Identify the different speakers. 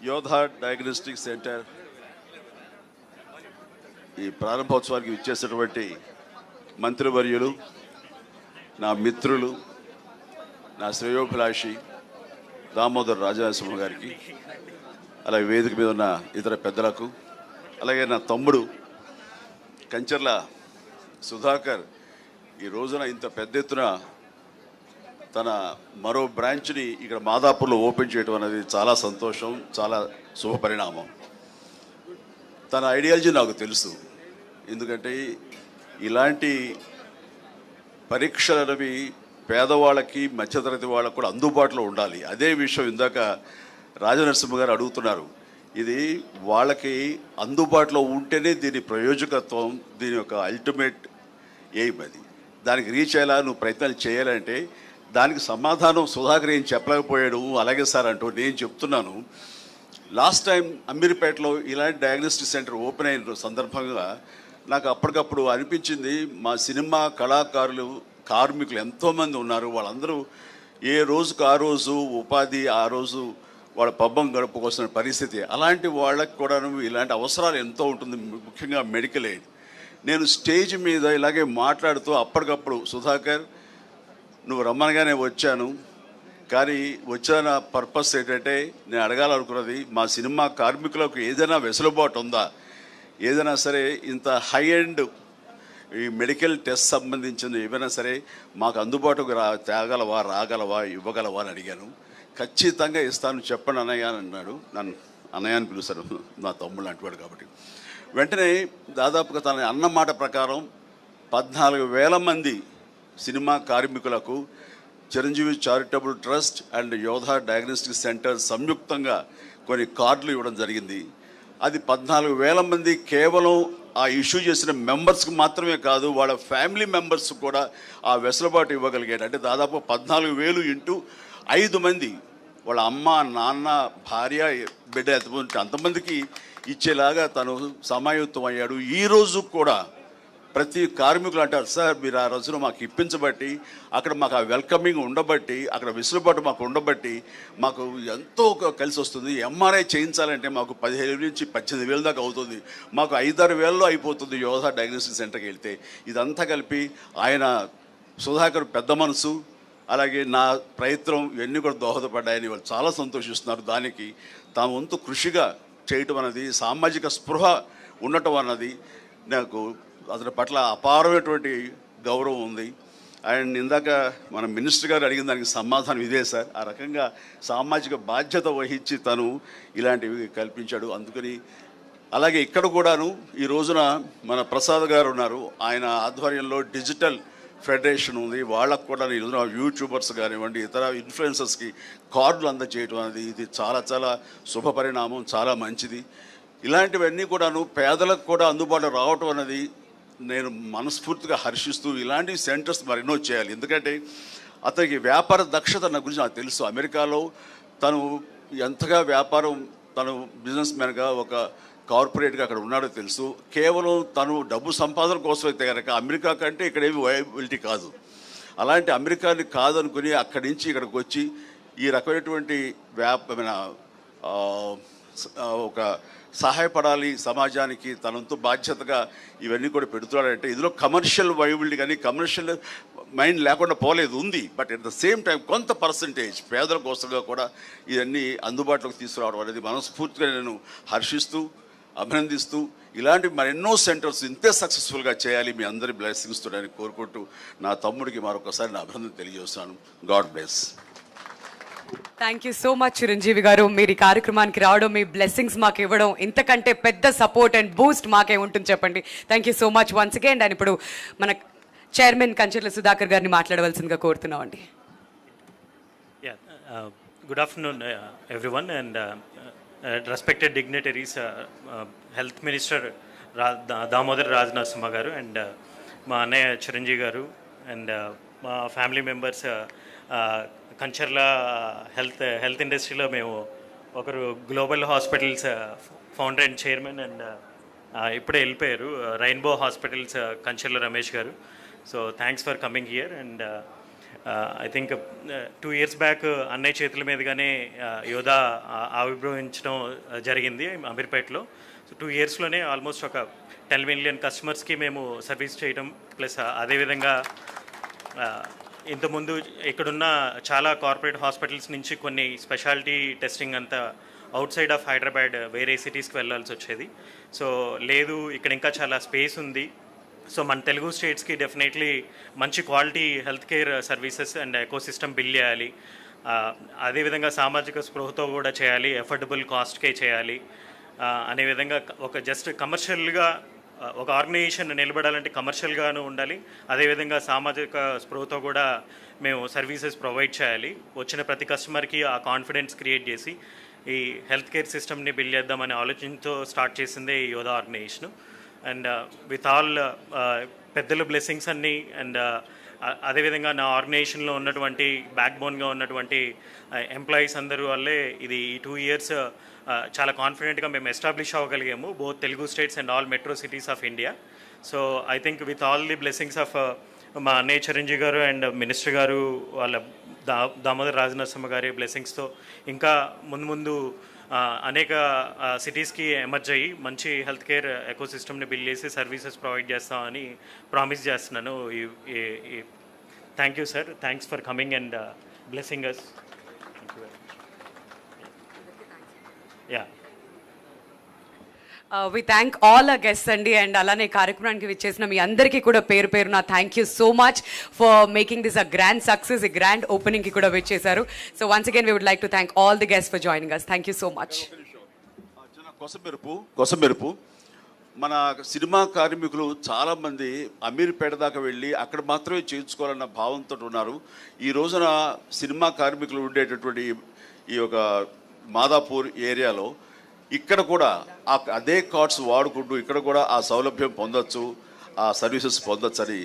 Speaker 1: యోధా diagnostic centre ఈ ప్రారంభోత్సవానికి ఇచ్చేసినటువంటి మంత్రివర్యులు నా మిత్రులు నా శ్రేయోభిలాషి దామోదర్ రాజనరసింహ గారికి అలాగే వేదిక మీద ఉన్న ఇతర పెద్దలకు అలాగే నా తమ్ముడు కంచర్ల సుధాకర్ ఈ రోజున ఇంత పెద్ద ఎత్తున తన మరో బ్రాంచ్ని ఇక్కడ మాదాపూర్లో ఓపెన్ చేయడం అనేది చాలా సంతోషం చాలా శుభ పరిణామం తన ఐడియాలజీ నాకు తెలుసు. ఎందుకంటే ఇలాంటి పరీక్షలు అనేవి పేదవాళ్ళకి మధ్యతరగతి వాళ్ళకి కూడా అందుబాటులో ఉండాలి. అదే విషయం ఇందాక రాజనరసింహ గారు అడుగుతున్నారు. ఇది వాళ్ళకి అందుబాటులో ఉంటేనే దీని ప్రయోజకత్వం దీని యొక్క అల్టిమేట్ ఎయిమ్ అది. దానికి రీచ్ అయ్యేలా నువ్వు ప్రయత్నాలు చేయాలంటే దానికి సమాధానం సుధాకర్ ఏం చెప్పలేకపోయాడు. అలాగే సార్ అంటూ నేను చెప్తున్నాను. లాస్ట్ టైం అమీర్పేటలో ఇలాంటి డయాగ్నోస్టిక్ సెంటర్ ఓపెన్ అయిన సందర్భంగా నాకు అప్పటికప్పుడు అనిపించింది మా సినిమా కళాకారులు కార్మికులు ఎంతోమంది ఉన్నారు. వాళ్ళందరూ ఏ రోజుకు ఆ రోజు ఉపాధి ఆ రోజు వాళ్ళ పబ్బం గడుపుకోవాల్సిన పరిస్థితి. అలాంటి వాళ్ళకి కూడా ఇలాంటి అవసరాలు ఎంతో ఉంటుంది ముఖ్యంగా మెడికల్ ఎయిడ్. నేను స్టేజ్ మీద ఇలాగే మాట్లాడుతూ అప్పటికప్పుడు సుధాకర్ నువ్వు రమ్మనగానే వచ్చాను. కానీ వచ్చిన పర్పస్ ఏంటంటే నేను అడగాలనుకున్నది మా సినిమా కార్మికులకు ఏదైనా వెసులుబాటు ఉందా? ఏదైనా సరే ఇంత హై ఎండ్ ఈ మెడికల్ టెస్ట్ సంబంధించిన ఏమైనా సరే మాకు అందుబాటుకు రా తేగలవా రాగలవా ఇవ్వగలవా అని అడిగాను. ఖచ్చితంగా ఇస్తాను చెప్పండి అన్నయ్య అని అన్నాడు. నన్ను అన్నయ్య అని పిలుస్తారు. నా తమ్ముళ్ళు అంటున్నాడు కాబట్టి. వెంటనే దాదాపుగా తన అన్నమాట ప్రకారం పద్నాలుగు వేల మంది సినిమా కార్మికులకు Chiranjeevi charitable trust and Yodha diagnostic centre సంయుక్తంగా కొన్ని కార్డులు ఇవ్వడం జరిగింది. అది పద్నాలుగు వేల మంది కేవలం ఆ ఇష్యూ చేసిన మెంబర్స్కి మాత్రమే కాదు వాళ్ళ ఫ్యామిలీ మెంబర్స్ కూడా ఆ వెసులుబాటు ఇవ్వగలిగాడు అంటే దాదాపు పద్నాలుగు వేలు ఇంటూ ఐదు మంది వాళ్ళ అమ్మ నాన్న భార్య బిడ్డ ఎంతమంది అంతమందికి ఇచ్చేలాగా తను సమాయుత్తం అయ్యాడు. ఈరోజు కూడా ప్రతి కార్మికులు అంటారు సార్ మీరు ఆ రోజున మాకు ఇప్పించబట్టి అక్కడ మాకు ఆ వెల్కమింగ్ ఉండబట్టి అక్కడ వెసులుబాటు మాకు ఉండబట్టి మాకు ఎంతో కలిసి వస్తుంది. ఎంఆర్ఐ చేయించాలంటే మాకు పదిహేను నుంచి పద్దెనిమిది వేల దాకా అవుతుంది. మాకు ఐదారు వేలలో అయిపోతుంది యోధ డయాగ్నోస్టిక్ సెంటర్కి వెళ్తే. ఇదంతా కలిపి ఆయన సుధాకర్ పెద్ద మనసు అలాగే నా ప్రయత్నం ఇవన్నీ కూడా దోహదపడ్డాయని వాళ్ళు చాలా సంతోషిస్తున్నారు. దానికి తాము వంతు కృషిగా చేయటం అన్నది సామాజిక స్పృహ ఉండటం అన్నది నాకు అతని పట్ల అపారమైనటువంటి గౌరవం ఉంది. అండ్ ఇందాక మన మినిస్టర్ గారు అడిగిన దానికి సమాధానం ఇదే సార్. ఆ రకంగా సామాజిక బాధ్యత వహించి తను ఇలాంటివి కల్పించాడు. అందుకని అలాగే ఇక్కడ కూడాను ఈ రోజున మన ప్రసాద్ గారు ఉన్నారు. ఆయన ఆధ్వర్యంలో డిజిటల్ ఫెడరేషన్ ఉంది. వాళ్ళకు కూడా ఈ రోజున యూట్యూబర్స్ కానివ్వండి ఇతర ఇన్ఫ్లుయెన్సర్స్కి కార్డులు అందజేయటం అనేది ఇది చాలా చాలా శుభ పరిణామం చాలా మంచిది. ఇలాంటివన్నీ కూడాను పేదలకు కూడా అందుబాటులో రావటం అనేది నేను మనస్ఫూర్తిగా హర్షిస్తూ ఇలాంటి సెంటర్స్ మరి ఎన్నో చేయాలి. ఎందుకంటే అతనికి వ్యాపార దక్షత నా గురించి నాకు తెలుసు. అమెరికాలో తను ఎంతగా వ్యాపారం తను బిజినెస్ మ్యాన్గా ఒక కార్పొరేట్గా అక్కడ ఉన్నాడో తెలుసు. కేవలం తను డబ్బు సంపాదన కోసం అయితే కనుక అమెరికా కంటే ఇక్కడ ఏమి వయబిలిటీ కాదు. అలాంటి అమెరికాని కాదనుకుని అక్కడి నుంచి ఇక్కడికి వచ్చి ఈ రకమైనటువంటి వ్యాప ఒక సహాయపడాలి సమాజానికి తనంతో బాధ్యతగా ఇవన్నీ కూడా పెడుతున్నాడంటే ఇందులో కమర్షియల్ వైబిలిటీ కానీ కమర్షియల్ మైండ్ లేకుండా పోలేదు ఉంది. But at the same time కొంత పర్సంటేజ్ పేదల కోసంగా కూడా ఇవన్నీ అందుబాటులోకి తీసుకురావడం అనేది మనస్ఫూర్తిగా నేను హర్షిస్తూ అభినందిస్తూ ఇలాంటి మరెన్నో సెంటర్స్ ఇంతే సక్సెస్ఫుల్గా చేయాలి మీ అందరి బ్లెస్సింగ్స్ తోడని కోరుకుంటూ నా తమ్ముడికి మరొకసారి నా అభినందన తెలియజేస్తాను God bless
Speaker 2: thank you so much Chiranjeevi గారు. మీరు ఈ కార్యక్రమానికి రావడం మీ బ్లెస్సింగ్స్ మాకు ఇవ్వడం ఇంతకంటే పెద్ద సపోర్ట్ అండ్ బూస్ట్ మాకే ఉంటుంది చెప్పండి. Thank you so much once again and ఇప్పుడు మన చైర్మన్ కంచెర్ల సుధాకర్ గారిని మాట్లాడవలసిందిగా కోరుతున్నాం అండి.
Speaker 3: Good afternoon uh, good afternoon, uh, everyone, and uh, uh, Damodar dignitaries, uh, uh గారు అండ్ uh, మా అన్నయ్య చిరంజీవి గారు అండ్ మా family members Kancharla health health ఇండస్ట్రీలో మేము ఒకరు Global Hospitals founder and chairman and ఇప్పుడే వెళ్ళిపోయారు. రెయిన్బో హాస్పిటల్స్ కంచర్ల రమేష్ గారు. So thanks for coming here and I think two years back అన్నయ్య చేతుల మీదుగానే యోధా ఆవిర్భవించడం జరిగింది అమీర్పేటలో. సో టూ ఇయర్స్లోనే ఆల్మోస్ట్ ఒక టెన్ మిలియన్ కస్టమర్స్కి మేము సర్వీస్ చేయడం ప్లస్ అదేవిధంగా ఇంతకుముందు ఇక్కడున్న చాలా కార్పొరేట్ హాస్పిటల్స్ నుంచి కొన్ని స్పెషాలిటీ టెస్టింగ్ అంతా అవుట్ సైడ్ ఆఫ్ హైదరాబాద్ వేరే సిటీస్కి వెళ్ళాల్సి వచ్చేది. సో లేదు ఇక్కడ ఇంకా చాలా స్పేస్ ఉంది. సో మన తెలుగు స్టేట్స్కి డెఫినెట్లీ మంచి quality health care services and ecosystem build చేయాలి అదేవిధంగా సామాజిక స్పృహతో కూడా చేయాలి ఎఫోర్డబుల్ కాస్ట్కే చేయాలి. అనే విధంగా ఒక జస్ట్ కమర్షియల్గా ఒక ఆర్గనైజేషన్ నిలబడాలంటే కమర్షియల్గాను ఉండాలి. అదేవిధంగా సామాజిక స్పృహతో కూడా మేము సర్వీసెస్ ప్రొవైడ్ చేయాలి. వచ్చిన ప్రతి కస్టమర్కి ఆ కాన్ఫిడెన్స్ క్రియేట్ చేసి ఈ హెల్త్ కేర్ సిస్టమ్ని బిల్డ్ చేద్దామనే ఆలోచనతో స్టార్ట్ చేసిందే ఈ Yodha organisation. And with all పెద్దల బ్లెస్సింగ్స్ అన్నీ అండ్ అదేవిధంగా నా ఆర్గనైజేషన్లో ఉన్నటువంటి బ్యాక్ బోన్గా ఉన్నటువంటి ఎంప్లాయీస్ అందరూ వల్లే ఇది ఈ టూ ఇయర్స్ చాలా కాన్ఫిడెంట్గా మేము establish అవ్వగలిగాము both Telugu states and all metro cities of India so I think with all the blessings of మా అన్నయ్య చిరంజీవి గారు అండ్ మినిస్టర్ గారు వాళ్ళ దా దామోదర్ రాజనరసింహ గారి బ్లెస్సింగ్స్తో ఇంకా ముందు ముందు అనేక సిటీస్కి ఎమర్జ్ అయ్యి మంచి హెల్త్ కేర్ ఎకోసిస్టమ్ని బిల్డ్ చేసి సర్వీసెస్ ప్రొవైడ్ చేస్తామని ప్రామిస్ చేస్తున్నాను. Thank you sir thanks for coming and blessing us yeah
Speaker 2: we thank all uh guest అండి అండ్ అలానే కార్యక్రమానికి విచ్చేసిన మీ అందరికీ కూడా పేరు పేరున thank you so much for making this a grand success ఈ గ్రాండ్ ఓపెనింగ్కి కూడా విచ్చేశారు. So once again we would like to thank all the guest for joining us thank you so much
Speaker 1: కొసమెరుపు కొసమెరుపు మన సినిమా కార్మికులు చాలామంది అమీర్పేట దాకా వెళ్ళి అక్కడ మాత్రమే చేయించుకోవాలన్న భావంతో ఉన్నారు. ఈ రోజున సినిమా కార్మికులు ఉండేటటువంటి ఈ యొక్క మాదాపూర్ ఏరియాలో ఇక్కడ కూడా ఆ- అదే కార్డ్స్ వాడుకుంటూ ఇక్కడ కూడా ఆ సౌలభ్యం పొందొచ్చు ఆ సర్వీసెస్ పొందొచ్చు